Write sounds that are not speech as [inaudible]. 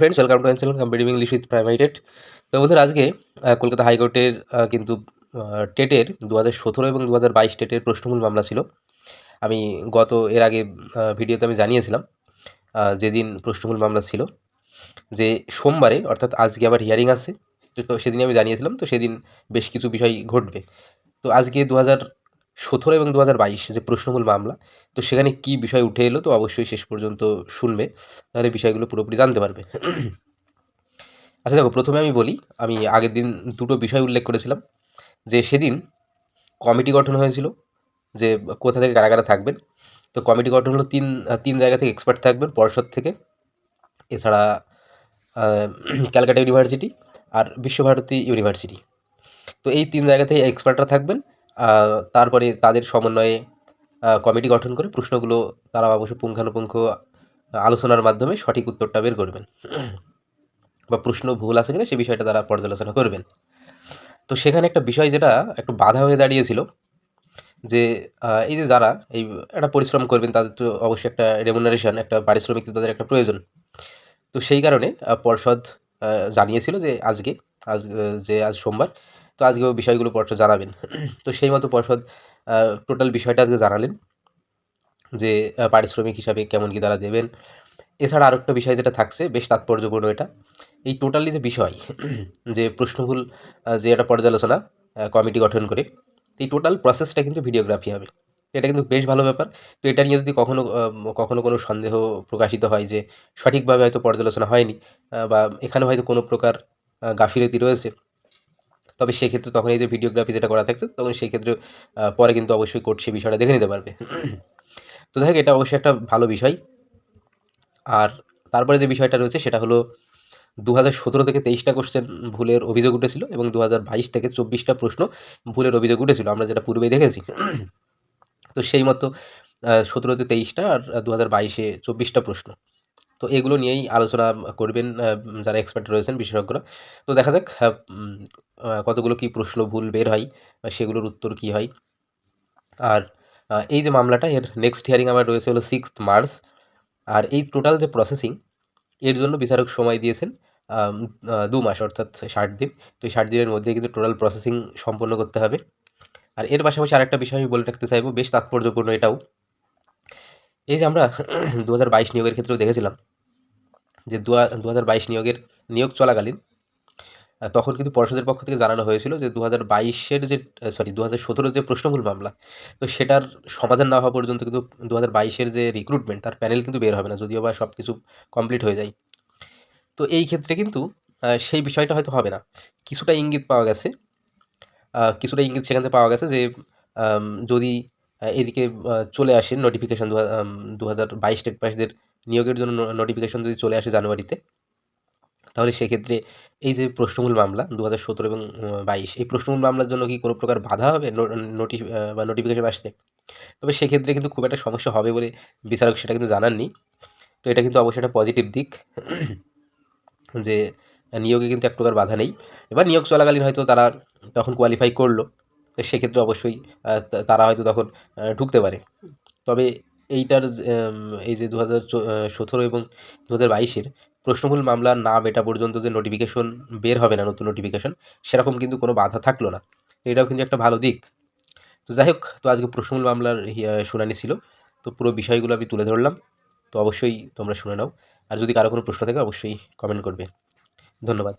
Friends welcome to অ্যান্সেল competitive English with প্রাইমাইটেড তো বন্ধুরা, আজকে কলকাতা হাইকোর্টের কিন্তু টেটের দু হাজার সতেরো এবং দু হাজার বাইশ টেটের প্রশ্নমূল মামলা ছিল। আমি গত, এর আগে ভিডিওতে আমি জানিয়েছিলাম যেদিন প্রশ্নমূল মামলা ছিল, যে সোমবারে, অর্থাৎ আজকে আবার হিয়ারিং আছে, তো সেদিনই আমি জানিয়েছিলাম, তো সেদিন বেশ কিছু বিষয় ঘটবে। তো আজকে দু হাজার সতেরো এবং দু হাজার বাইশ যে প্রশ্নমূল মামলা, তো সেখানে কি বিষয় উঠে এলো, তো অবশ্যই শেষ পর্যন্ত শুনবে, তাহলে বিষয়গুলো পুরোপুরি জানতে পারবে। আচ্ছা দেখো, প্রথমে আমি বলি, আমি আগের দিন দুটো বিষয় উল্লেখ করেছিলাম, যে সেদিন কমিটি গঠন হয়েছিল, যে কোথা থেকে কারা কারা থাকবেন, তো কমিটি গঠন হলো তিন তিন জায়গা থেকে এক্সপার্ট থাকবেন, পর্ষদ থেকে, এছাড়া ক্যালকাটা ইউনিভার্সিটি আর বিশ্বভারতী ইউনিভার্সিটি। তো এই তিন জায়গা থেকে এক্সপার্টরা থাকবেন তারপরে তাদের সমন্বয়ে কমিটি গঠন করে প্রশ্নগুলো তারা অবশ্য পুঙ্খানুপুঙ্খ আলোচনার মাধ্যমে সঠিক উত্তরটা বের করবেন। বা প্রশ্ন ভুল আছে কিনা সে বিষয়টা তারা পর্যালোচনা করবেন। তো সেখানে একটা বিষয় যেটা একটু বাধা হয়ে দাঁড়িয়েছিল যে এই যে যারা এই একটা পরিশ্রম করবেন তাদের তো অবশ্যই একটা রেমুনারেশন একটা পারিশ্রমিক তাদের একটা প্রয়োজন। তো সেই কারণে পর্ষদ জানিয়েছিল যে আজকে, আজ, যে আজ সোমবার তো আজকে ওই বিষয়গুলো পর্ষদ জানাবেন। তো সেই মতো পর্ষদ টোটাল বিষয়টা আজকে জানালেন যে পারিশ্রমিক হিসাবে কেমন কি তারা দেবেন। এছাড়া আরেকটা বিষয় যেটা থাকছে, বেশ তাৎপর্যপূর্ণ এটা, এই টোটালি যে বিষয়, যে প্রশ্নভুল যে একটা পর্যালোচনা কমিটি গঠন করে, এই টোটাল প্রসেসটা কিন্তু ভিডিওগ্রাফি হবে। এটা কিন্তু বেশ ভালো ব্যাপার। তো এটা নিয়ে যদি কখনো কখনো কোনো সন্দেহ প্রকাশিত হয় যে, সঠিকভাবে হয়তো পর্যালোচনা হয়নি বা এখানে হয়তো কোনো প্রকার গাফিলতি রয়েছে তবে সেক্ষেত্রে তখন এই যে ভিডিওগ্রাফি যেটা করা থাকছে তখন সেক্ষেত্রে আহ, পরে কিন্তু অবশ্যই কোর্ট সে বিষয়টা দেখে নিতে পারবে। তো দেখ এটা অবশ্যই একটা ভালো বিষয়। আর তারপরে যে বিষয়টা রয়েছে সেটা হলো দু হাজার সতেরো থেকে তেইশটা কোশ্চেন ভুলের অভিযোগ উঠেছিল এবং দু হাজার বাইশ থেকে চব্বিশটা প্রশ্ন ভুলের অভিযোগ উঠেছিল। আমরা যেটা পূর্বেই দেখেছি। তো সেই মতো সতেরোতে তেইশটা আর দু হাজার বাইশে চব্বিশটা প্রশ্ন। তো এগুলো নিয়েই আলোচনা করবেন যারা এক্সপার্ট রয়েছেন বিশেষজ্ঞরা। তো দেখা যাক আহ, কতগুলো কি প্রশ্ন ভুল বের হয় বা সেগুলোর উত্তর কি হয়। আর এই যে মামলাটা এর নেক্সট হিয়ারিং আবার রয়েছে হলো সিক্স মার্চ আর এই টোটাল যে প্রসেসিং এর জন্য বিচারক সময় দিয়েছেন দু মাস অর্থাৎ ষাট দিন। তো এই ষাট দিনের মধ্যে কিন্তু টোটাল প্রসেসিং সম্পন্ন করতে হবে। আর এর পাশাপাশি আরেকটা বিষয় আমি বলে রাখতে চাইব বেশ তাৎপর্যপূর্ণ এটাও। এই যে আমরা [clears throat] দু হাজার বাইশ নিয়োগের ক্ষেত্রেও দেখেছিলাম যে দু হাজার বাইশ নিয়োগের নিয়োগ চলাকালীন তখন কিন্তু পর্ষদের পক্ষ থেকে জানানো হয়েছিল যে দু হাজার বাইশের যে সরি দু হাজার যে প্রশ্নমূল মামলা, তো সেটার সমাধান না হওয়া পর্যন্ত কিন্তু দু হাজার বাইশের যে রিক্রুটমেন্ট তার প্যানেল কিন্তু বের হবে না, যদিও বা সব কিছু কমপ্লিট হয়ে যায়। তো এই ক্ষেত্রে কিন্তু সেই বিষয়টা হয়তো হবে না। কিছুটা ইঙ্গিত পাওয়া গেছে কিছুটা ইঙ্গিত সেখান থেকে পাওয়া গেছে যে যদি এদিকে চলে আসে নোটিফিকেশন দু হাজার বাইশ স্টেট পাসদের নিয়োগের জন্য নোটিফিকেশন যদি চলে আসে জানুয়ারিতে, তাহলে সেক্ষেত্রে এই যে প্রশ্নমূল মামলা দু হাজার সতেরো এবং বাইশ, এই প্রশ্নমূল মামলার জন্য কি কোনো প্রকার বাধা হবে? নোটিশ বা নোটিফিকেশন আসতে? তবে সেক্ষেত্রে কিন্তু খুব একটা সমস্যা হবে বলে বিচারক সেটা কিন্তু জানাননি। তো এটা কিন্তু অবশ্যই একটা পজিটিভ দিক, যে নিয়োগে কিন্তু এক প্রকার বাধা নেই। এবার নিয়োগ চলাকালীন হয়তো তারা তখন কোয়ালিফাই করল সেক্ষেত্রে অবশ্যই তারা হয়তো তখন ঢুকতে পারে। তবে এইটার এই যে দু হাজার সতেরো এবং দু হাজার বাইশের প্রশ্নমূল মামলা না বেটা পর্যন্ত যে নোটিফিকেশন বের হবে না, নতুন নোটিফিকেশন সেরকম কিন্তু কোনো বাধা থাকল না। তো এটাও কিন্তু একটা ভালো দিক। তো যাই হোক, তো আজকে প্রশ্নমূল মামলার শুনানি ছিল। তো পুরো বিষয়গুলো আমি তুলে ধরলাম। তো অবশ্যই তোমরা শুনে নাও। আর যদি কারও কোনো প্রশ্ন থাকে, অবশ্যই কমেন্ট করবে। ধন্যবাদ।